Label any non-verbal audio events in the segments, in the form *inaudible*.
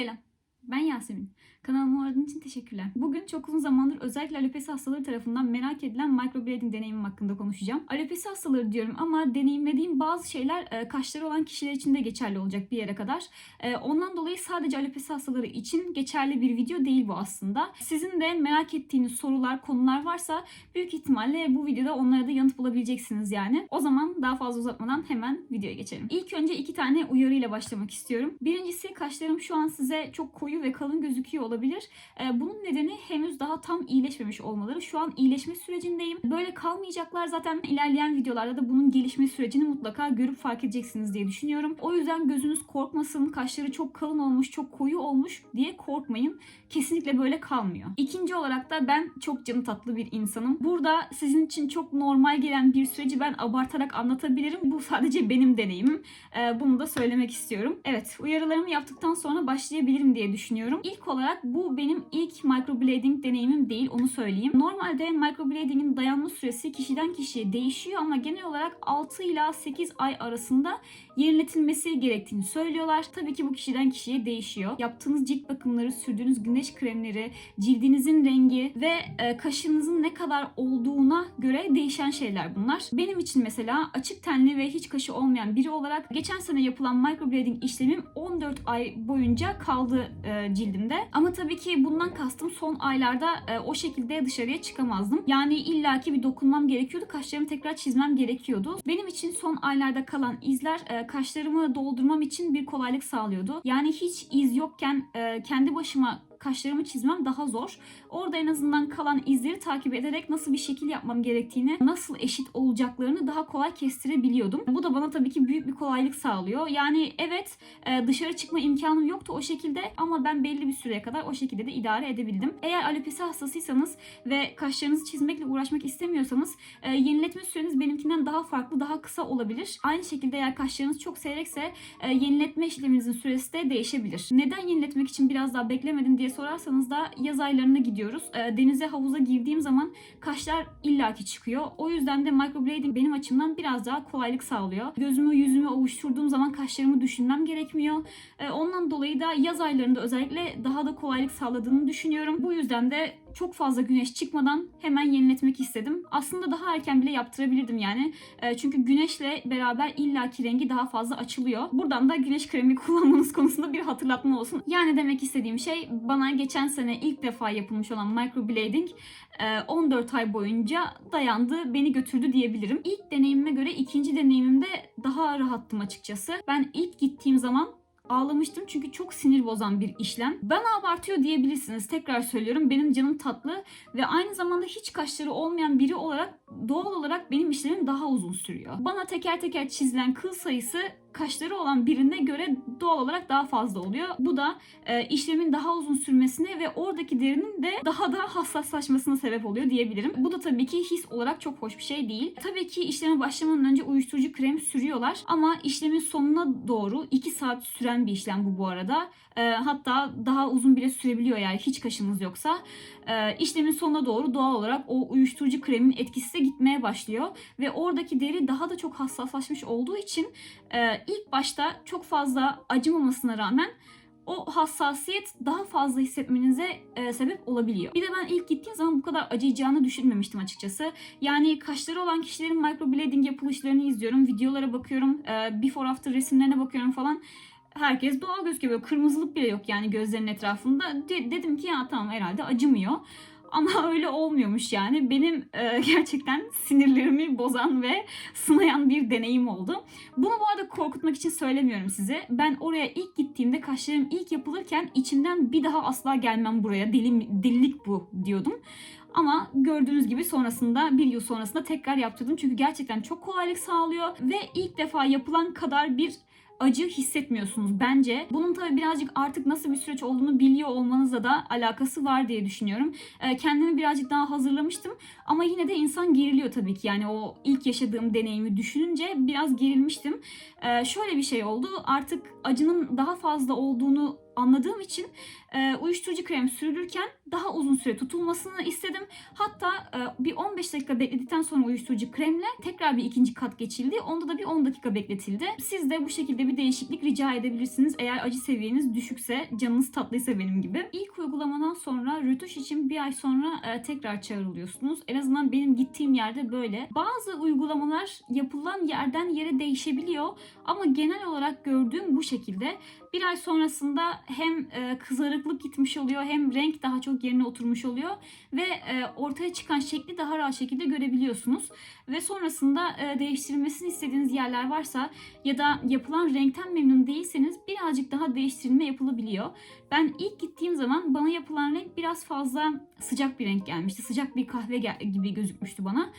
excellent. Ben Yasemin. Kanalıma uğradığın için teşekkürler. Bugün çok uzun zamandır özellikle alopesi hastaları tarafından merak edilen microblading deneyimim hakkında konuşacağım. Alopesi hastaları diyorum ama deneyimlediğim bazı şeyler e, kaşları olan kişiler için de geçerli olacak bir yere kadar. E, Ondan dolayı sadece alopesi hastaları için geçerli bir video değil bu aslında. Sizin de merak ettiğiniz sorular, konular varsa büyük ihtimalle bu videoda onlara da yanıt bulabileceksiniz yani. O zaman daha fazla uzatmadan hemen videoya geçelim. İlk önce iki tane uyarıyla başlamak istiyorum. Birincisi kaşlarım şu an size çok koyu ve kalın gözüküyor olabilir. Ee, Bunun nedeni henüz daha tam iyileşmemiş olmaları. Şu an iyileşme sürecindeyim. Böyle kalmayacaklar zaten ilerleyen videolarda da bunun gelişme sürecini mutlaka görüp fark edeceksiniz diye düşünüyorum. O yüzden gözünüz korkmasın. Kaşları çok kalın olmuş, çok koyu olmuş diye korkmayın. Kesinlikle böyle kalmıyor. İkinci olarak da ben çok canı tatlı bir insanım. Burada sizin için çok normal gelen bir süreci ben abartarak anlatabilirim. Bu sadece benim deneyimim. Ee, Bunu da söylemek istiyorum. Evet, uyarılarımı yaptıktan sonra başlayabilirim diye düşünüyorum. İlk olarak bu benim ilk microblading deneyimim değil, onu söyleyeyim. Normalde microblading'in dayanma süresi kişiden kişiye değişiyor ama genel olarak 6 ila 8 ay arasında yeniletilmesi gerektiğini söylüyorlar. Tabii ki bu kişiden kişiye değişiyor. Yaptığınız cilt bakımları, sürdüğünüz güneş kremleri, cildinizin rengi ve e, kaşınızın ne kadar olduğuna göre değişen şeyler bunlar. Benim için mesela açık tenli ve hiç kaşı olmayan biri olarak geçen sene yapılan microblading işlemim 14 ay boyunca kaldı e, cildimde. Ama tabii ki bundan kastım son aylarda e, o şekilde dışarıya çıkamazdım. Yani illaki bir dokunmam gerekiyordu. Kaşlarımı tekrar çizmem gerekiyordu. Benim için son aylarda kalan izler kaşlarımı doldurmam için bir kolaylık sağlıyordu. Yani hiç iz yokken e, kendi başıma kaşlarımı çizmem daha zor. Orada en azından kalan izleri takip ederek nasıl bir şekil yapmam gerektiğini, nasıl eşit olacaklarını daha kolay kestirebiliyordum. Bu da bana tabii ki büyük bir kolaylık sağlıyor. Yani evet e, dışarı çıkma imkanım yoktu o şekilde ama ben belli bir süreye kadar o şekilde de idare edebildim. Eğer alopesi hastasıysanız ve kaşlarınızı çizmekle uğraşmak istemiyorsanız e, yeniletme süreniz benimkinden daha farklı, daha kısa olabilir. Aynı şekilde eğer kaşlarınız çok seyrekse e, yeniletme işleminizin süresi de değişebilir. Neden yeniletmek için biraz daha beklemedim diye sorarsanız da yaz aylarına gidiyoruz. E, denize havuza girdiğim zaman kaşlar illaki çıkıyor. O yüzden de microblading benim açımdan biraz daha kolaylık sağlıyor. Gözümü yüzümü ovuşturduğum zaman kaşlarımı düşünmem gerekmiyor. E, ondan dolayı da yaz aylarında özellikle daha da kolaylık sağladığını düşünüyorum. Bu yüzden de çok fazla güneş çıkmadan hemen yeniletmek istedim. Aslında daha erken bile yaptırabilirdim yani. E, çünkü güneşle beraber illaki rengi daha fazla açılıyor. Buradan da güneş kremi *laughs* kullanmanız konusunda bir hatırlatma olsun. Yani demek istediğim şey bana geçen sene ilk defa yapılmış olan microblading e, 14 ay boyunca dayandı, beni götürdü diyebilirim. İlk deneyimime göre ikinci deneyimimde daha rahattım açıkçası. Ben ilk gittiğim zaman ağlamıştım çünkü çok sinir bozan bir işlem. Bana abartıyor diyebilirsiniz. Tekrar söylüyorum benim canım tatlı ve aynı zamanda hiç kaşları olmayan biri olarak doğal olarak benim işlemim daha uzun sürüyor. Bana teker teker çizilen kıl sayısı kaşları olan birine göre doğal olarak daha fazla oluyor. Bu da e, işlemin daha uzun sürmesine ve oradaki derinin de daha da hassaslaşmasına sebep oluyor diyebilirim. Bu da tabii ki his olarak çok hoş bir şey değil. Tabii ki işleme başlamadan önce uyuşturucu krem sürüyorlar ama işlemin sonuna doğru 2 saat süren bir işlem bu bu arada. E, hatta daha uzun bile sürebiliyor yani hiç kaşınız yoksa. E, işlemin sonuna doğru doğal olarak o uyuşturucu kremin etkisi de gitmeye başlıyor ve oradaki deri daha da çok hassaslaşmış olduğu için e, ilk başta çok fazla acımamasına rağmen o hassasiyet daha fazla hissetmenize e, sebep olabiliyor. Bir de ben ilk gittiğim zaman bu kadar acıyacağını düşünmemiştim açıkçası. Yani kaşları olan kişilerin microblading yapılışlarını izliyorum, videolara bakıyorum, e, before after resimlerine bakıyorum falan. Herkes doğal gözüküyor. Böyle kırmızılık bile yok yani gözlerinin etrafında. De- dedim ki ya tamam herhalde acımıyor. *laughs* Ama öyle olmuyormuş yani. Benim e, *laughs* gerçekten sinirlerimi bozan ve sınayan bir deneyim oldu. Bunu bu arada korkutmak için söylemiyorum size. Ben oraya ilk gittiğimde kaşlarım ilk yapılırken içimden bir daha asla gelmem buraya. Deli, delilik bu diyordum. Ama gördüğünüz gibi sonrasında bir yıl sonrasında tekrar yaptırdım. Çünkü gerçekten çok kolaylık sağlıyor ve ilk defa yapılan kadar bir acı hissetmiyorsunuz bence. Bunun tabii birazcık artık nasıl bir süreç olduğunu biliyor olmanızla da alakası var diye düşünüyorum. Ee, kendimi birazcık daha hazırlamıştım ama yine de insan geriliyor tabii ki. Yani o ilk yaşadığım deneyimi düşününce biraz gerilmiştim. Ee, şöyle bir şey oldu. Artık acının daha fazla olduğunu anladığım için e, uyuşturucu krem sürülürken daha uzun süre tutulmasını istedim. Hatta e, bir 15 dakika bekledikten sonra uyuşturucu kremle tekrar bir ikinci kat geçildi. Onda da bir 10 dakika bekletildi. Siz de bu şekilde bir değişiklik rica edebilirsiniz eğer acı seviyeniz düşükse, canınız tatlıysa benim gibi. İlk uygulamadan sonra rötuş için bir ay sonra e, tekrar çağrılıyorsunuz. En azından benim gittiğim yerde böyle. Bazı uygulamalar yapılan yerden yere değişebiliyor ama genel olarak gördüğüm bu şekilde. Bir ay sonrasında hem e, kızarıklık gitmiş oluyor hem renk daha çok yerine oturmuş oluyor ve e, ortaya çıkan şekli daha rahat şekilde görebiliyorsunuz. Ve sonrasında e, değiştirilmesini istediğiniz yerler varsa ya da yapılan renkten memnun değilseniz birazcık daha değiştirilme yapılabiliyor. Ben ilk gittiğim zaman bana yapılan renk biraz fazla sıcak bir renk gelmişti. Sıcak bir kahve gibi gözükmüştü bana.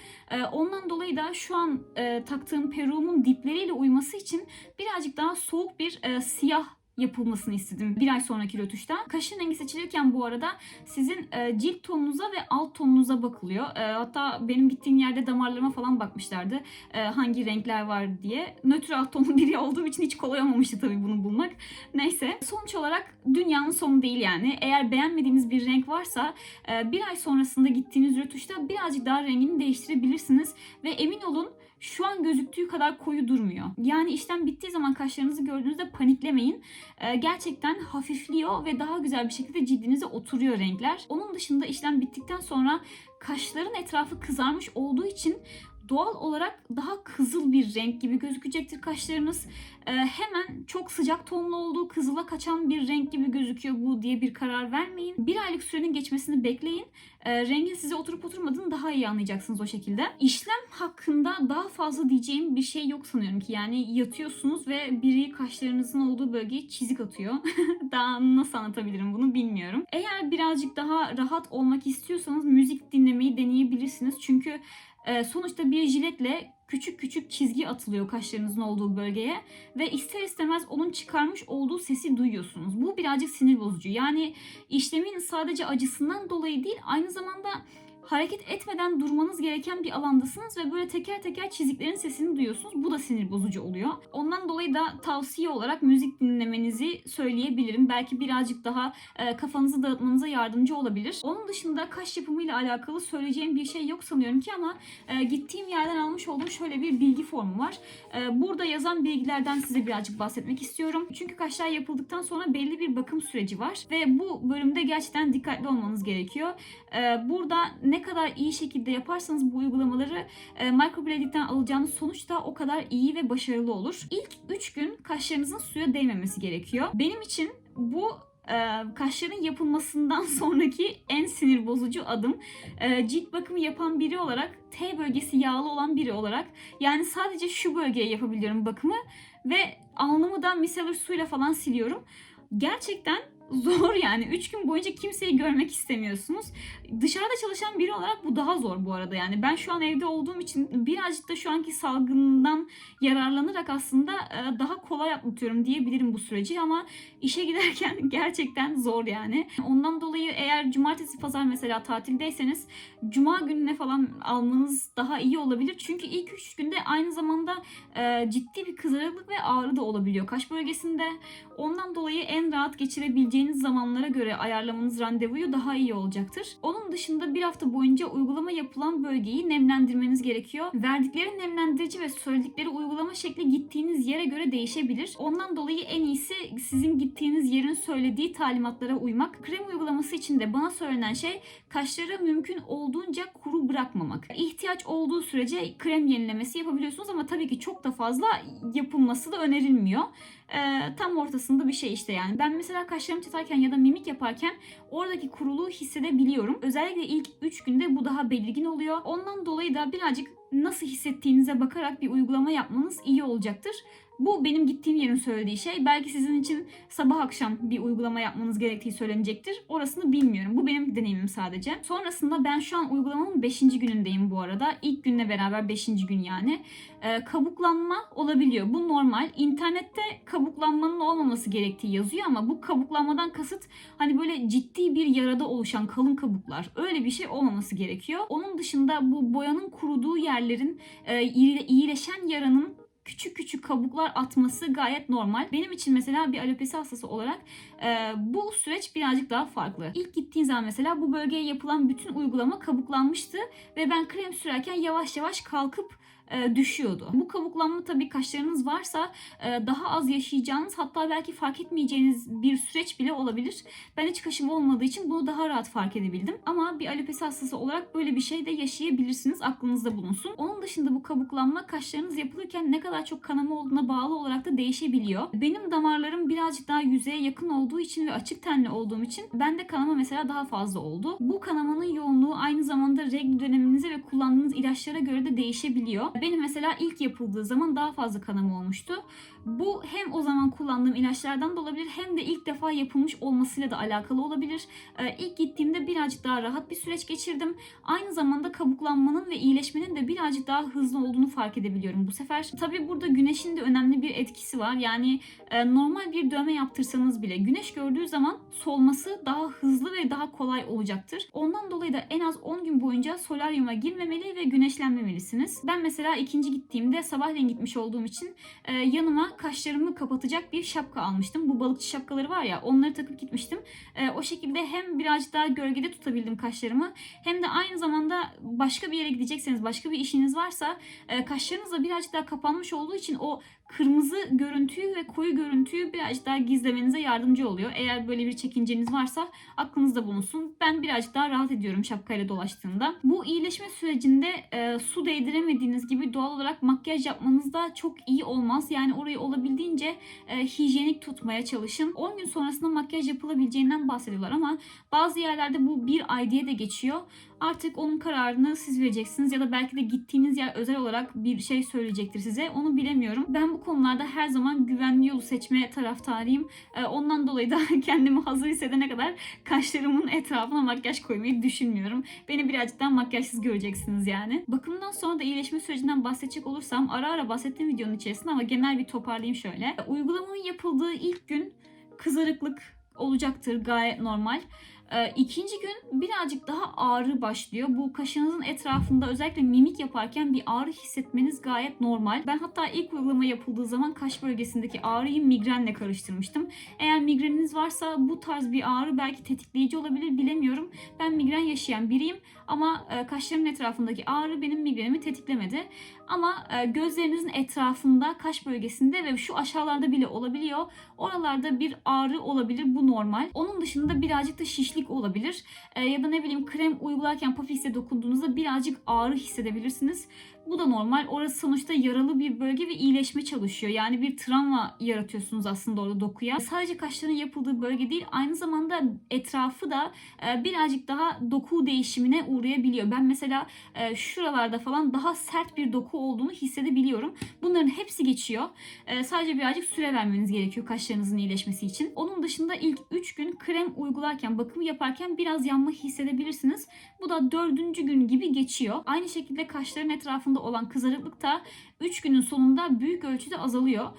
Ondan dolayı da şu an taktığım peruğumun dipleriyle uyması için birazcık daha soğuk bir siyah yapılmasını istedim bir ay sonraki rötuşta. Kaşın rengi seçilirken bu arada sizin e, cilt tonunuza ve alt tonunuza bakılıyor. E, hatta benim gittiğim yerde damarlarıma falan bakmışlardı e, hangi renkler var diye. Nötr alt tonu *laughs* biri olduğum için hiç kolay olmamıştı tabii bunu bulmak. Neyse sonuç olarak dünyanın sonu değil yani. Eğer beğenmediğiniz bir renk varsa e, bir ay sonrasında gittiğiniz rötuşta birazcık daha rengini değiştirebilirsiniz. Ve emin olun şu an gözüktüğü kadar koyu durmuyor. Yani işlem bittiği zaman kaşlarınızı gördüğünüzde paniklemeyin. Ee, gerçekten hafifliyor ve daha güzel bir şekilde cildinize oturuyor renkler. Onun dışında işlem bittikten sonra kaşların etrafı kızarmış olduğu için doğal olarak daha kızıl bir renk gibi gözükecektir kaşlarınız. Ee, hemen çok sıcak tonlu olduğu kızıla kaçan bir renk gibi gözüküyor bu diye bir karar vermeyin. Bir aylık sürenin geçmesini bekleyin. Ee, rengin size oturup oturmadığını daha iyi anlayacaksınız o şekilde. İşlem hakkında daha fazla diyeceğim bir şey yok sanıyorum ki. Yani yatıyorsunuz ve biri kaşlarınızın olduğu bölgeye çizik atıyor. *laughs* daha nasıl anlatabilirim bunu bilmiyorum. Eğer birazcık daha rahat olmak istiyorsanız müzik dinlemeyi deneyebilirsiniz. Çünkü e, sonuçta bir jiletle küçük küçük çizgi atılıyor kaşlarınızın olduğu bölgeye ve ister istemez onun çıkarmış olduğu sesi duyuyorsunuz. Bu birazcık sinir bozucu. Yani işlemin sadece acısından dolayı değil aynı zamanda hareket etmeden durmanız gereken bir alandasınız ve böyle teker teker çiziklerin sesini duyuyorsunuz. Bu da sinir bozucu oluyor. Ondan dolayı da tavsiye olarak müzik dinlemenizi söyleyebilirim. Belki birazcık daha e, kafanızı dağıtmanıza yardımcı olabilir. Onun dışında kaş yapımıyla alakalı söyleyeceğim bir şey yok sanıyorum ki ama e, gittiğim yerden almış olduğum şöyle bir bilgi formu var. E, burada yazan bilgilerden size birazcık bahsetmek istiyorum. Çünkü kaşlar yapıldıktan sonra belli bir bakım süreci var ve bu bölümde gerçekten dikkatli olmanız gerekiyor. E, burada ne kadar iyi şekilde yaparsanız bu uygulamaları e, microblading'den alacağınız sonuç da o kadar iyi ve başarılı olur. İlk 3 gün kaşlarınızın suya değmemesi gerekiyor. Benim için bu e, kaşların yapılmasından *laughs* sonraki en sinir bozucu adım. E, cilt bakımı yapan biri olarak, T bölgesi yağlı olan biri olarak yani sadece şu bölgeye yapabiliyorum bakımı ve alnımı da micellar suyla falan siliyorum. Gerçekten zor yani. 3 gün boyunca kimseyi görmek istemiyorsunuz. Dışarıda çalışan biri olarak bu daha zor bu arada yani. Ben şu an evde olduğum için birazcık da şu anki salgından yararlanarak aslında e, daha kolay atlatıyorum diyebilirim bu süreci ama işe giderken *laughs* gerçekten zor yani. Ondan dolayı eğer cumartesi pazar mesela tatildeyseniz cuma gününe falan almanız daha iyi olabilir. Çünkü ilk 3 günde aynı zamanda e, ciddi bir kızarıklık ve ağrı da olabiliyor kaş bölgesinde. Ondan dolayı en rahat geçirebileceğiniz zamanlara göre ayarlamanız randevuyu daha iyi olacaktır. Onun dışında bir hafta boyunca uygulama yapılan bölgeyi nemlendirmeniz gerekiyor. Verdikleri nemlendirici ve söyledikleri uygulama şekli gittiğiniz yere göre değişebilir. Ondan dolayı en iyisi sizin gittiğiniz yerin söylediği talimatlara uymak. Krem uygulaması için de bana söylenen şey kaşları mümkün olduğunca kuru bırakmamak. İhtiyaç olduğu sürece krem yenilemesi yapabiliyorsunuz ama tabii ki çok da fazla yapılması da önerilmiyor. Ee, tam ortasında bir şey işte yani. Ben mesela kaşlarımı çatarken ya da mimik yaparken oradaki kuruluğu hissedebiliyorum. Özellikle ilk 3 günde bu daha belirgin oluyor. Ondan dolayı da birazcık nasıl hissettiğinize bakarak bir uygulama yapmanız iyi olacaktır. Bu benim gittiğim yerin söylediği şey. Belki sizin için sabah akşam bir uygulama yapmanız gerektiği söylenecektir. Orasını bilmiyorum. Bu benim deneyimim sadece. Sonrasında ben şu an uygulamamın 5. günündeyim bu arada. İlk günle beraber 5. gün yani. Ee, kabuklanma olabiliyor. Bu normal. İnternette kabuklanmanın olmaması gerektiği yazıyor ama bu kabuklanmadan kasıt hani böyle ciddi bir yarada oluşan kalın kabuklar. Öyle bir şey olmaması gerekiyor. Onun dışında bu boyanın kuruduğu yerlerin e, iyileşen yaranın küçük küçük kabuklar atması gayet normal. Benim için mesela bir alopesi hastası olarak e, bu süreç birazcık daha farklı. İlk gittiğin zaman mesela bu bölgeye yapılan bütün uygulama kabuklanmıştı ve ben krem sürerken yavaş yavaş kalkıp e, düşüyordu. Bu kabuklanma tabii kaşlarınız varsa e, daha az yaşayacağınız hatta belki fark etmeyeceğiniz bir süreç bile olabilir. Ben hiç kaşım olmadığı için bunu daha rahat fark edebildim. Ama bir alopesi hastası olarak böyle bir şey de yaşayabilirsiniz. Aklınızda bulunsun. Onun dışında bu kabuklanma kaşlarınız yapılırken ne kadar çok kanama olduğuna bağlı olarak da değişebiliyor. Benim damarlarım birazcık daha yüzeye yakın olduğu için ve açık tenli olduğum için bende kanama mesela daha fazla oldu. Bu kanamanın yoğunluğu aynı zamanda regl döneminize ve kullandığınız ilaçlara göre de değişebiliyor. Benim mesela ilk yapıldığı zaman daha fazla kanama olmuştu. Bu hem o zaman kullandığım ilaçlardan da olabilir hem de ilk defa yapılmış olmasıyla da alakalı olabilir. Ee, ilk gittiğimde birazcık daha rahat bir süreç geçirdim. Aynı zamanda kabuklanmanın ve iyileşmenin de birazcık daha hızlı olduğunu fark edebiliyorum bu sefer. Tabii burada güneşin de önemli bir etkisi var. Yani e, normal bir dövme yaptırsanız bile güneş gördüğü zaman solması daha hızlı ve daha kolay olacaktır. Ondan dolayı da en az 10 gün boyunca solaryuma girmemeli ve güneşlenmemelisiniz. Ben mesela ikinci gittiğimde sabahleyin gitmiş olduğum için e, yanıma kaşlarımı kapatacak bir şapka almıştım. Bu balıkçı şapkaları var ya onları takıp gitmiştim. E, o şekilde hem birazcık daha gölgede tutabildim kaşlarımı hem de aynı zamanda başka bir yere gidecekseniz başka bir işiniz varsa e, kaşlarınız da birazcık daha kapanmış olduğu için o kırmızı görüntüyü ve koyu görüntüyü birazcık daha gizlemenize yardımcı oluyor. Eğer böyle bir çekinceniz varsa aklınızda bulunsun. Ben birazcık daha rahat ediyorum şapkayla dolaştığımda. Bu iyileşme sürecinde e, su değdiremediğiniz gibi doğal olarak makyaj yapmanız da çok iyi olmaz. Yani orayı olabildiğince e, hijyenik tutmaya çalışın. 10 gün sonrasında makyaj yapılabileceğinden bahsediyorlar ama bazı yerlerde bu bir ay diye de geçiyor. Artık onun kararını siz vereceksiniz ya da belki de gittiğiniz yer özel olarak bir şey söyleyecektir size. Onu bilemiyorum. Ben bu konularda her zaman güvenli yolu seçmeye taraftarıyım. Ee, ondan dolayı da *laughs* kendimi hazır hissedene kadar kaşlarımın etrafına makyaj koymayı düşünmüyorum. Beni birazcık daha makyajsız göreceksiniz yani. Bakımdan sonra da iyileşme sürecinden bahsedecek olursam ara ara bahsettiğim videonun içerisinde ama genel bir toparlayayım şöyle. Uygulamanın yapıldığı ilk gün kızarıklık olacaktır gayet normal. Ee, ikinci gün birazcık daha ağrı başlıyor. Bu kaşınızın etrafında özellikle mimik yaparken bir ağrı hissetmeniz gayet normal. Ben hatta ilk uygulama yapıldığı zaman kaş bölgesindeki ağrıyı migrenle karıştırmıştım. Eğer migreniniz varsa bu tarz bir ağrı belki tetikleyici olabilir bilemiyorum. Ben migren yaşayan biriyim ama e, kaşlarımın etrafındaki ağrı benim migrenimi tetiklemedi. Ama e, gözlerinizin etrafında, kaş bölgesinde ve şu aşağılarda bile olabiliyor. Oralarda bir ağrı olabilir. Bu normal. Onun dışında birazcık da şişlik olabilir. E, ya da ne bileyim krem uygularken pafisle dokunduğunuzda birazcık ağrı hissedebilirsiniz. Bu da normal. Orası sonuçta yaralı bir bölge ve iyileşme çalışıyor. Yani bir travma yaratıyorsunuz aslında orada dokuya. Sadece kaşların yapıldığı bölge değil, aynı zamanda etrafı da e, birazcık daha doku değişimine uğrayabiliyor. Ben mesela e, şuralarda falan daha sert bir doku olduğunu hissedebiliyorum. Bunların hepsi geçiyor. E, sadece birazcık süre vermeniz gerekiyor kaşlarınızın iyileşmesi için. Onun dışında ilk 3 gün krem uygularken, bakım yaparken biraz yanma hissedebilirsiniz. Bu da dördüncü gün gibi geçiyor. Aynı şekilde kaşların etrafında olan kızarıklık da 3 günün sonunda büyük ölçüde azalıyor.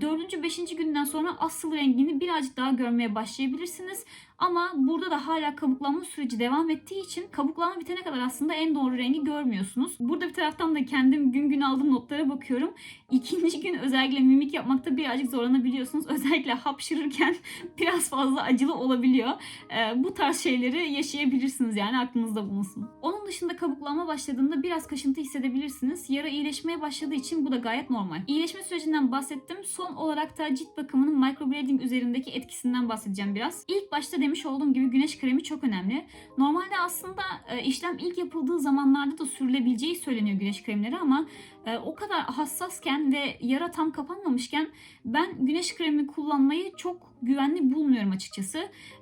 4. 5. günden sonra asıl rengini birazcık daha görmeye başlayabilirsiniz. Ama burada da hala kabuklanma süreci devam ettiği için kabuklanma bitene kadar aslında en doğru rengi görmüyorsunuz. Burada bir taraftan da kendim gün gün aldığım notlara bakıyorum. İkinci gün özellikle mimik yapmakta birazcık zorlanabiliyorsunuz. *laughs* Özellikle hapşırırken *laughs* biraz fazla acılı olabiliyor. Ee, bu tarz şeyleri yaşayabilirsiniz yani aklınızda bulunsun. Onun dışında kabuklanma başladığında biraz kaşıntı hissedebilirsiniz. Yara iyileşmeye başladığı için bu da gayet normal. İyileşme sürecinden bahsettim. Son olarak da cilt bakımının microblading üzerindeki etkisinden bahsedeceğim biraz. İlk başta demiş olduğum gibi güneş kremi çok önemli. Normalde aslında e, işlem ilk yapıldığı zamanlarda da sürülebileceği söyleniyor güneş kremleri ama e, o kadar hassasken ve yara tam kapanmamışken ben güneş kremi kullanmayı çok güvenli bulmuyorum açıkçası.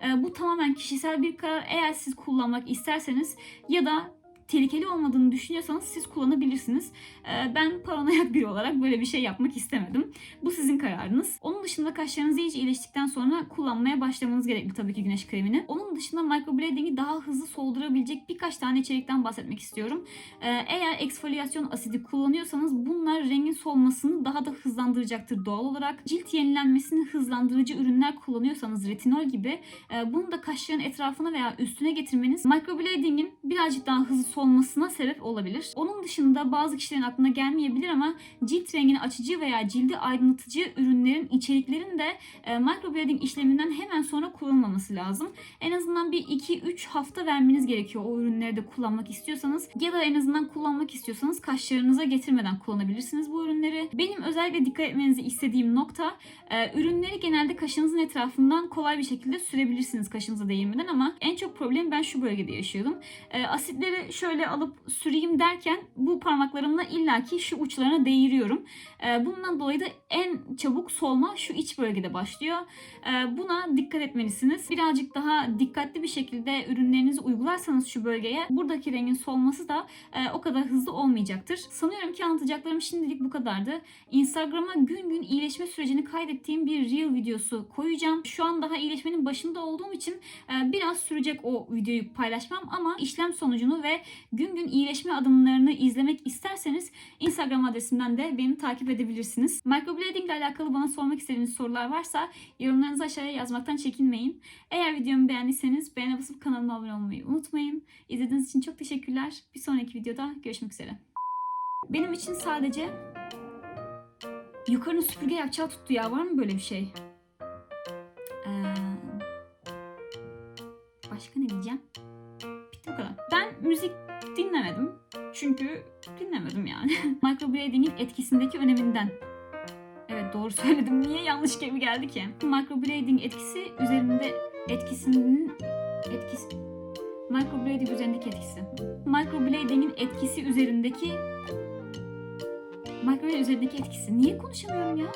E, bu tamamen kişisel bir karar. Eğer siz kullanmak isterseniz ya da tehlikeli olmadığını düşünüyorsanız siz kullanabilirsiniz. Ee, ben paranoyak biri olarak böyle bir şey yapmak istemedim. Bu sizin kararınız. Onun dışında kaşlarınız iyice iyileştikten sonra kullanmaya başlamanız gerekli tabii ki güneş kremini. Onun dışında microblading'i daha hızlı soldurabilecek birkaç tane içerikten bahsetmek istiyorum. Ee, eğer eksfoliyasyon asidi kullanıyorsanız bunlar rengin solmasını daha da hızlandıracaktır doğal olarak. Cilt yenilenmesini hızlandırıcı ürünler kullanıyorsanız retinol gibi e, bunu da kaşların etrafına veya üstüne getirmeniz microblading'in birazcık daha hızlı solmasına sebep olabilir. Onun dışında bazı kişilerin aklına gelmeyebilir ama cilt rengini açıcı veya cildi aydınlatıcı ürünlerin içeriklerin de e, microblading işleminden hemen sonra kullanılmaması lazım. En azından bir 2-3 hafta vermeniz gerekiyor o ürünleri de kullanmak istiyorsanız. Ya da en azından kullanmak istiyorsanız kaşlarınıza getirmeden kullanabilirsiniz bu ürünleri. Benim özellikle dikkat etmenizi istediğim nokta e, ürünleri genelde kaşınızın etrafından kolay bir şekilde sürebilirsiniz kaşınıza değirmeden ama en çok problemi ben şu bölgede yaşıyordum. E, asitleri şöyle alıp süreyim derken bu parmaklarımla illaki şu uçlarına değiriyorum. E, bundan dolayı da en çabuk solma şu iç bölgede başlıyor. E, buna dikkat etmelisiniz. Birazcık daha dikkatli bir şekilde ürünlerinizi uygularsanız şu bölgeye buradaki rengin solması da e, o kadar hızlı olmayacaktır. Sanıyorum ki anlatacaklarım şimdilik bu kadardı. Instagram'a gün gün iyileşme sürecini kaydettiğim bir reel videosu koyacağım. Şu an daha iyileşmenin başında olduğum için e, biraz sürecek o videoyu paylaşmam ama işlem sonucunu ve gün gün iyileşme adımlarını izlemek isterseniz Instagram adresimden de beni takip edebilirsiniz. Microblading ile alakalı bana sormak istediğiniz sorular varsa yorumlarınızı aşağıya yazmaktan çekinmeyin. Eğer videomu beğendiyseniz beğene basıp kanalıma abone olmayı unutmayın. İzlediğiniz için çok teşekkürler. Bir sonraki videoda görüşmek üzere. Benim için sadece yukarının süpürge yapacağı tuttu ya. Var mı böyle bir şey? Ee, başka ne diyeceğim? Müzik dinlemedim. Çünkü dinlemedim yani. *laughs* Microblading'in etkisindeki öneminden. Evet doğru söyledim. Niye yanlış gibi geldi ki? Microblading etkisi üzerinde etkisinin etkisi microblading üzerindeki etkisi. Microblading'in etkisi üzerindeki microblading üzerindeki etkisi. Niye konuşamıyorum ya?